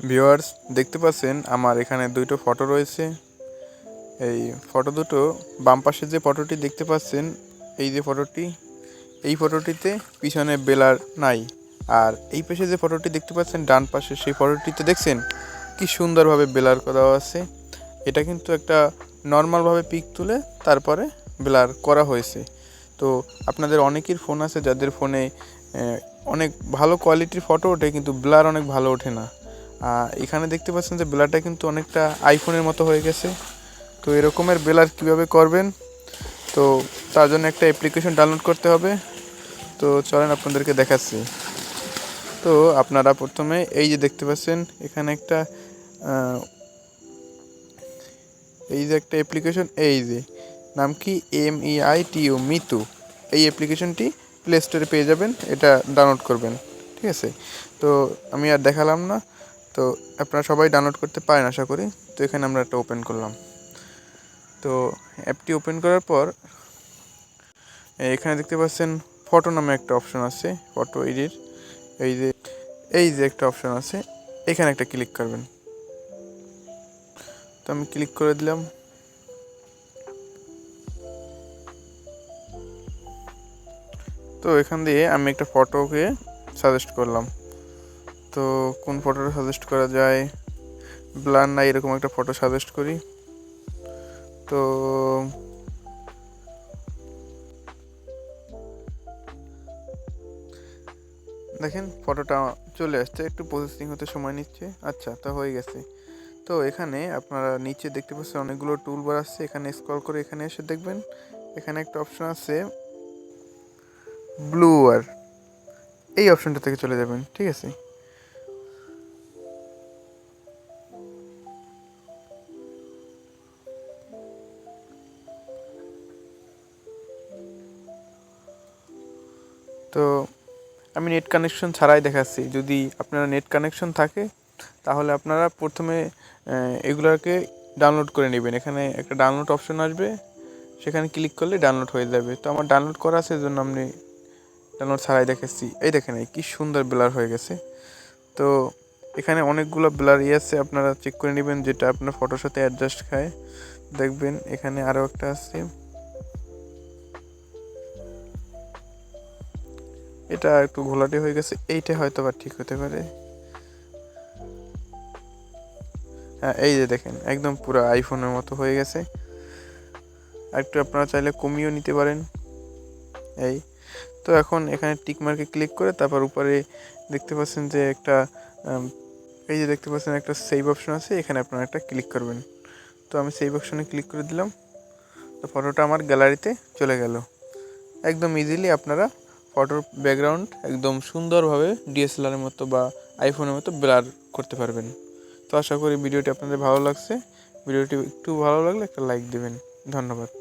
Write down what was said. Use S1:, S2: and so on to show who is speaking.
S1: Viewers, দেখতে পাচ্ছেন আমার এখানে দুটো ফটো রয়েছে। এই ফটো দুটো, বাম পাশে যে ফটোটি দেখতে পাচ্ছেন, এই যে ফটোটি, এই ফটোটিতে পিছনে বেলার নাই। আর এই পাশে যে ফটোটি দেখতে পাচ্ছেন, ডান পাশে সেই ফটোটিতে দেখছেন, কি সুন্দরভাবে বেলার করা আছে। এটা কিন্তু একটা নর্মালভাবে পিক তুলে তারপরে ব্লার করা হয়েছে। তো আপনাদের অনেকের ফোন আছে, যাদের ফোনে অনেক ভালো কোয়ালিটির ফটো ওঠে, কিন্তু ব্লার অনেক ভালো ওঠে না। এখানে দেখতে পাচ্ছেন যে বেলাটা কিন্তু অনেকটা আইফোনের মতো হয়ে গেছে। তো এরকমের বেলার কীভাবে করবেন? তো তার জন্য একটা অ্যাপ্লিকেশন ডাউনলোড করতে হবে। তো চলেন আপনাদেরকে দেখাচ্ছি। তো আপনারা প্রথমে এই যে দেখতে পাচ্ছেন, এখানে একটা এই যে একটা অ্যাপ্লিকেশন এই যে, নাম কি? M E I T U Meitu. এই অ্যাপ্লিকেশনটি প্লে স্টোরে পেয়ে যাবেন, এটা ডাউনলোড করবেন। ঠিক আছে? তো আমি আর দেখালাম না। তো আপনারা সবাই ডাউনলোড করতে পারেন আশা করি। তো এখানে আমরা একটা ওপেন করলাম। তো অ্যাপটি ওপেন করার পর এখানে দেখতে পাচ্ছেন ফটো নামে একটা অপশন আছে ফটো এডিট এই যে এই যে একটা অপশন আছে, এখানে একটা ক্লিক করবেন। তো আমি ক্লিক করে দিলাম। তো এখান দিয়ে আমি একটা ফটোকে সাজেস্ট করলাম। তো কোন ফটোটা সাজেস্ট করা যায়? ব্লার না, এরকম একটা ফটো সাজেস্ট করি। তো দেখেন ফটোটা চলে আসছে, একটু প্রসেসিং হতে সময় নিচ্ছে। আচ্ছা তা হয়ে গেছে। তো এখানে আপনারা নিচে দেখতে পাচ্ছেন অনেকগুলো টুল বার আসছে এখানে স্ক্রল করে এখানে এসে দেখবেন, এখানে একটা অপশন আছে ব্লু আর। এই অপশনটা থেকে চলে যাবেন, ঠিক আছে? তো আমি নেট কানেকশন ছাড়াই দেখাচ্ছি। যদি আপনারা নেট কানেকশন থাকে, তাহলে আপনারা প্রথমে এগুলোকে ডাউনলোড করে নেবেন। এখানে একটা ডাউনলোড অপশন আসবে, সেখানে ক্লিক করলে ডাউনলোড হয়ে যাবে। তো আমার ডাউনলোড করা আছে জন্য আমি ডাউনলোড ছাড়াই দেখাচ্ছি। এই দেখেন কি সুন্দর ব্লার হয়ে গেছে। তো এখানে অনেকগুলো ব্লার ইয়ে আছে, আপনারা চেক করে নেবেন, যেটা আপনার ফটোর সাথে অ্যাডজাস্ট খায়। দেখবেন, এখানে আরও একটা আছে। এটা একটু ঘোলাটে হয়ে গেছে, এইটা হয়তো বা ঠিক হতে পারে। হ্যাঁ এই যে দেখেন, একদম পুরো আইফোনের মতো হয়ে গেছে। একটু আপনারা চাইলে কমিয়েও নিতে পারেন। এই, তো এখন এখানে টিক মার্কে ক্লিক করে তারপর উপরে দেখতে পাচ্ছেন যে একটা এই যে দেখতে পাচ্ছেন একটা সেভ অপশন আছে, এখানে আপনারা একটা ক্লিক করবেন। তো আমি সেভ অপশনে ক্লিক করে দিলাম। তো ফটোটা আমার গ্যালারিতে চলে গেল। একদম ইজিলি আপনারা ফটোর ব্যাকগ্রাউন্ড একদম সুন্দরভাবে ডিএসএলআরের মতো বা আইফোনের মতো ব্লার করতে পারবেন। তো আশা করি ভিডিওটি আপনাদের ভালো লাগছে। ভিডিওটি একটু ভালো লাগলে একটা লাইক দেবেন। ধন্যবাদ।